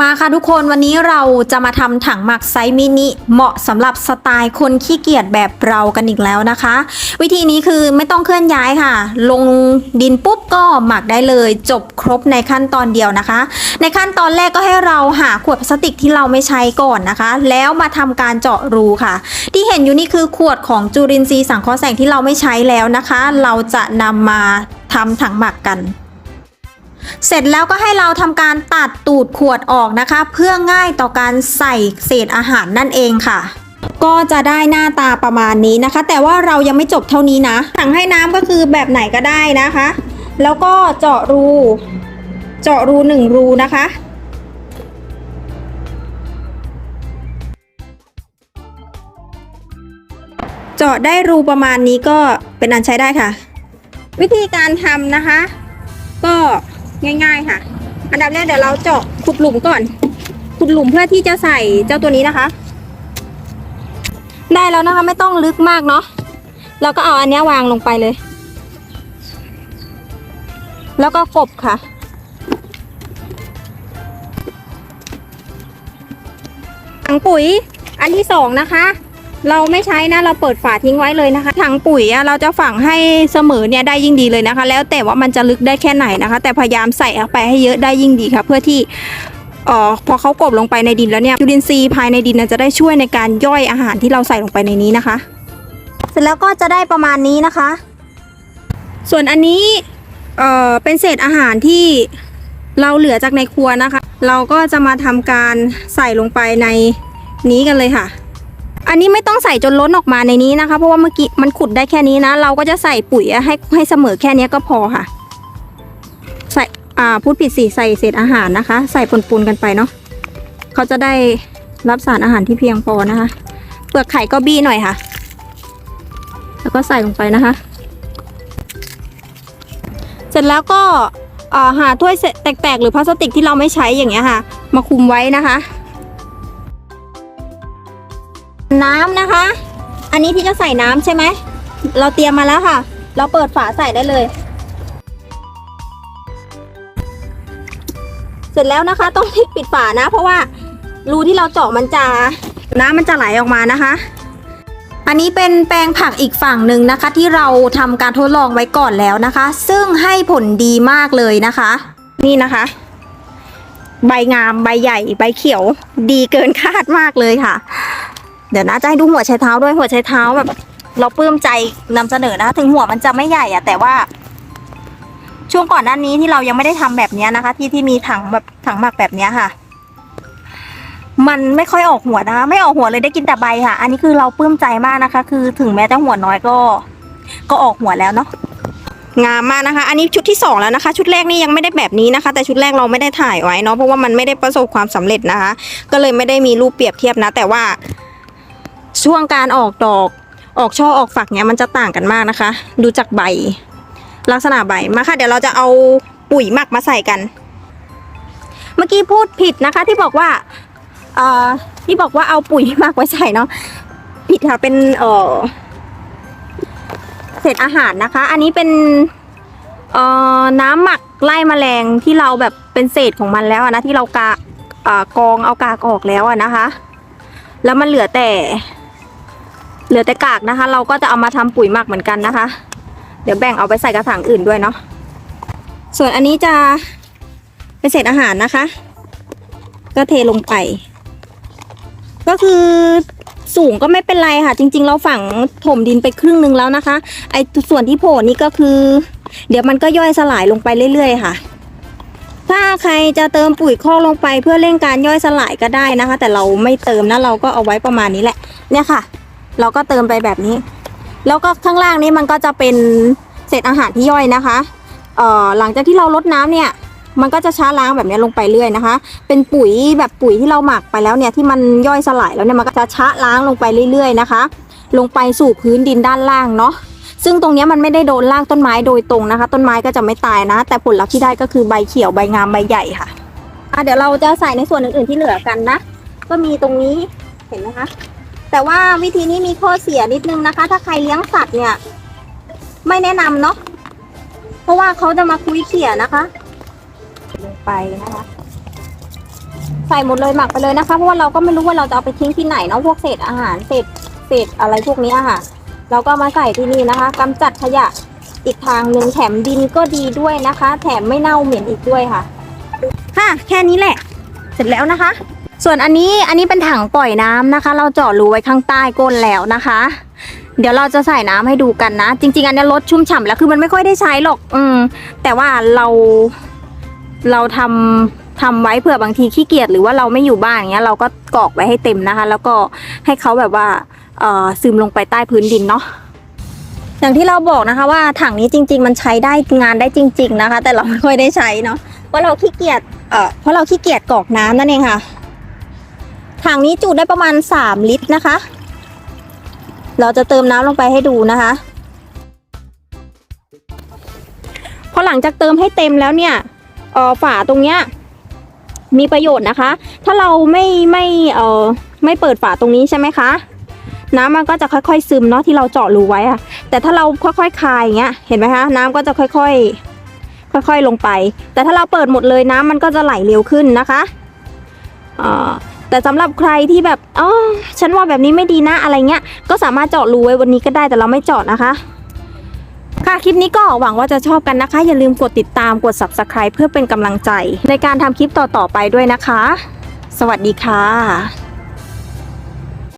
มาค่ะทุกคนวันนี้เราจะมาทำถังหมักไซส์มินิเหมาะสำหรับสไตล์คนขี้เกียจแบบเรากันอีกแล้วนะคะ วิธีนี้คือไม่ต้องเคลื่อนย้ายค่ะ ลงดินปุ๊บก็หมักได้เลย จบครบในขั้นตอนเดียวนะคะ ในขั้นตอนแรกก็ให้เราหาขวดพลาสติกที่เราไม่ใช้ก่อนนะคะ แล้วมาทำการเจาะรูค่ะ ที่เห็นอยู่นี่คือขวดของจุลินทรีย์สังเคราะห์แสงที่เราไม่ใช้แล้วนะคะ เราจะนำมาทำถังหมักกัน เสร็จแล้วก็ให้เราทำการตัดตูดขวดออกนะคะ เพื่อง่ายต่อการใส่เศษอาหารนั่นเองค่ะ ก็จะได้หน้าตาประมาณนี้นะคะ แต่ว่าเรายังไม่จบเท่านี้นะถังให้น้ำก็คือแบบไหนก็ได้นะคะ แล้วก็เจาะรู เจาะรูหนึ่งรูนะคะเจาะได้รูประมาณนี้ก็เป็นอันใช้ได้ค่ะ วิธีการทำนะคะ ก็ ง่าย ๆ ค่ะ อันดับแรกเดี๋ยวเราเจาะขุดหลุมก่อน ขุดหลุมเพื่อที่จะใส่เจ้าตัวนี้นะคะ ได้แล้วนะคะไม่ต้องลึกมากเนาะเราก็เอาอันนี้วางลงไปเลย แล้วก็กบค่ะถังปุ๋ยอันที่สองนะคะ เราไม่ใช้นะเราเปิดฝาทิ้งไว้เลยนะคะถังปุ๋ยอะเราจะฝังให้เสมอเนี่ยได้ยิ่งดีเลยนะคะ แล้วแต่ว่ามันจะลึกได้แค่ไหนนะคะ แต่พยายามใส่เข้าไปให้เยอะได้ยิ่งดีค่ะ เพื่อที่เอ่อพอเขากลบลงไปในดินแล้วเนี่ยจุลินทรีย์ภายในดินน่ะจะได้ช่วยในการย่อยอาหารที่เราใส่ลงไปในนี้นะคะ เสร็จแล้วก็จะได้ประมาณนี้นะคะ ส่วนอันนี้เอ่อเป็นเศษอาหารที่เราเหลือจากในครัวนะคะ เราก็จะมาทำการใส่ลงไปในนี้กันเลยค่ะ อันนี้ไม่ ต้องใส่จนล้นออกมาในนี้นะคะ เพราะว่าเมื่อกี้มันขุดได้แค่นี้นะ เราก็จะใส่ปุ๋ยให้ให้เสมอแค่นี้ก็พอค่ะ ใส่อ่าพูดผิดสิใส่เศษอาหารนะคะ ใส่ปนๆกันไปเนาะเขาจะได้รับสารอาหารที่เพียงพอนะคะ เปลือกไข่ก็บี้หน่อยค่ะ แล้วก็ใส่ลงไปนะคะ เสร็จแล้วก็อ่าหาถ้วยแตกๆ หรือพลาสติกที่เราไม่ใช้อย่างเงี้ยค่ะ มาคุมไว้นะคะ น้ำนะคะ อันนี้ที่จะใส่น้ำใช่ไหม เราเตรียมมาแล้วค่ะ เราเปิดฝาใส่ได้เลย เสร็จแล้วนะคะ ต้องรีบปิดฝานะ เพราะว่ารูที่เราเจาะมันจะน้ำมันจะไหลออกมานะคะ อันนี้เป็นแปลงผักอีกฝั่งหนึ่งนะคะ ที่เราทำการทดลองไว้ก่อนแล้วนะคะ ซึ่งให้ผลดีมากเลยนะคะ นี่นะคะ ใบงามใบใหญ่ใบเขียว ดีเกินคาดมากเลยค่ะ เดี๋ยวนะจะให้ดูหัวไชเท้าด้วยหัวไชเท้าแบบ เราปลื้มใจนำเสนอนะ ถึงหัวมันจะไม่ใหญ่อะแต่ว่า ช่วงก่อนหน้านี้ที่เรายังไม่ได้ทำแบบนี้นะคะ ที่ที่มีถังแบบถังหมักแบบเนี้ยค่ะ มันไม่ค่อยออกหัวนะคะไม่ออกหัวเลยได้กินแต่ใบค่ะ อันนี้คือเราปลื้มใจมากนะคะ คือถึงแม้จะหัวน้อยก็ ก็ออกหัวแล้วเนาะงามมากนะคะ อันนี้ชุดที่สองแล้วนะคะ ชุดแรกนี่ยังไม่ได้แบบนี้นะคะ แต่ชุดแรกเราไม่ได้ถ่ายไว้เนาะ เพราะว่ามันไม่ได้ประสบความสำเร็จนะคะ ก็เลยไม่ได้มีรูปเปรียบเทียบนะ แต่ว่า ช่วงการออกดอกออกช่อออกฝักเนี้ยมันจะต่างกันมากนะคะ ดูจากใบ ลักษณะใบมาค่ะ เดี๋ยวเราจะเอาปุ๋ยหมักมาใส่กัน เมื่อกี้พูดผิดนะคะ ที่บอกว่าเอ่อที่บอกว่าเอาปุ๋ยหมักไว้ใส่เนาะผิดค่ะเป็นเอ่อเศษอาหารนะคะ อันนี้เป็นเอ่อน้ำหมักไล่แมลงที่เราแบบเป็นเศษของมันแล้วนะที่เรากาเอ่อกองเอากากออกแล้วอะนะคะ แล้วมันเหลือแต่ เหลือแต่กากนะคะ เราก็จะเอามาทำปุ๋ยหมักเหมือนกันนะคะ เดี๋ยวแบ่งเอาไปใส่กระถางอื่นด้วยเนาะส่วนอันนี้จะเป็นเศษอาหารนะคะ ก็เทลงไป ก็คือสูงก็ไม่เป็นไรค่ะ จริง ๆ เราฝังถมดินไปครึ่งหนึงแล้วนะคะ ไอ้ส่วนที่โผล่นี่ก็คือ เดี๋ยวมันก็ย่อยสลายลงไปเรื่อย ๆ ค่ะ ถ้าใครจะเติมปุ๋ยคอกลงไปเพื่อเร่งการย่อยสลายก็ได้นะคะ แต่เราไม่เติมนะเราก็เอาไว้ประมาณนี้แหละ เนี่ยค่ะ เราก็เติมไปแบบนี้ แล้วก็ข้างล่างนี้มันก็จะเป็นเศษอาหารที่ย่อยนะคะเอ่อหลังจากที่เราลดน้ำเนี่ย มันก็จะช้าล้างแบบนี้ลงไปเรื่อยนะคะ เป็นปุ๋ยแบบปุ๋ยที่เราหมักไปแล้วเนี่ยที่มันย่อยสลายแล้วเนี่ยมันก็จะช้าล้างลงไปเรื่อย ๆนะคะ ลงไปสู่พื้นดินด้านล่างเนาะซึ่งตรงนี้มันไม่ได้โดนรากต้นไม้โดยตรงนะคะ ต้นไม้ก็จะไม่ตายนะ แต่ผลลัพธ์ที่ได้ก็คือใบเขียวใบงามใบใหญ่ค่ะอะเดี๋ยวเราจะใส่ในส่วนอื่นๆที่เหลือกันนะ ก็มีตรงนี้เห็นไหมคะ แต่ว่าวิธีนี้มีข้อเสียนิดนึงนะคะ ถ้าใครเลี้ยงสัตว์เนี่ย ไม่แนะนำเนาะเพราะว่าเขาจะมาคุยเขี่ยนะคะลงไปนะคะ ใส่หมดเลยหมักไปเลยนะคะ เพราะว่าเราก็ไม่รู้ว่าเราจะเอาไปทิ้งที่ไหนเนาะพวกเศษอาหารเศษเศษอะไรพวกนี้ค่ะ เราก็มาใส่ที่นี่นะคะกำจัดขยะอีกทางหนึ่งแถมดินก็ดีด้วยนะคะ แถมไม่เน่าเหม็นอีกด้วยค่ะ ค่ะ แค่นี้แหละ เสร็จแล้วนะคะ ส่วนอันนี้อันนี้เป็นถังปล่อยน้ำนะคะ เราเจาะรูไว้ข้างใต้ก้นแล้วนะคะ เดี๋ยวเราจะใส่น้ำให้ดูกันนะ จริง ๆ อันนี้รถชุ่มฉ่ำแล้วคือมันไม่ค่อยได้ใช้หรอก อืม แต่ว่าเราเราทำทำไว้เผื่อบางทีขี้เกียจหรือว่าเราไม่อยู่บ้านอย่างเงี้ยเราก็กรอกไว้ให้เต็มนะคะ แล้วก็ให้เขาแบบว่าเอ่อซึมลงไปใต้พื้นดินเนาะอย่างที่เราบอกนะคะว่าถังนี้จริง ๆ มันใช้ได้งานได้จริง ๆ นะคะ แต่เราไม่ค่อยได้ใช้เนาะเพราะเราขี้เกียจเอ่อเพราะเราขี้เกียจกรอกน้ำนั่นเองค่ะ ถังนี้จุได้ประมาณสามลิตรนะคะ เราจะเติมน้ำลงไปให้ดูนะคะ พอหลังจากเติมให้เต็มแล้วเนี่ยออฝาตรงเนี้ยมีประโยชน์นะคะ ถ้าเราไม่ไม่เออไม่เปิดฝาตรงนี้ใช่ไหมคะ น้ำมันก็จะค่อยๆ ซึมเนาะที่เราเจาะรูไว้อะแต่ถ้าเราค่อยๆคายอย่างเงี้ย เห็นไหมคะ น้ำก็จะค่อยๆ ค่อยๆลงไป แต่ถ้าเราเปิดหมดเลยน้ำมันก็จะไหลเร็วขึ้นนะคะอ่อ แต่สำหรับใครที่แบบอ๋อฉันว่าแบบนี้ไม่ดีนะอะไรเงี้ย ก็สามารถเจาะรูไว้วันนี้ก็ได้แต่เราไม่เจาะนะคะ ค่ะคลิปนี้ก็หวังว่าจะชอบกันนะคะ อย่าลืมกดติดตามกด subscribe เพื่อเป็นกำลังใจ ในการทำคลิปต่อๆไปด้วยนะคะ สวัสดีค่ะ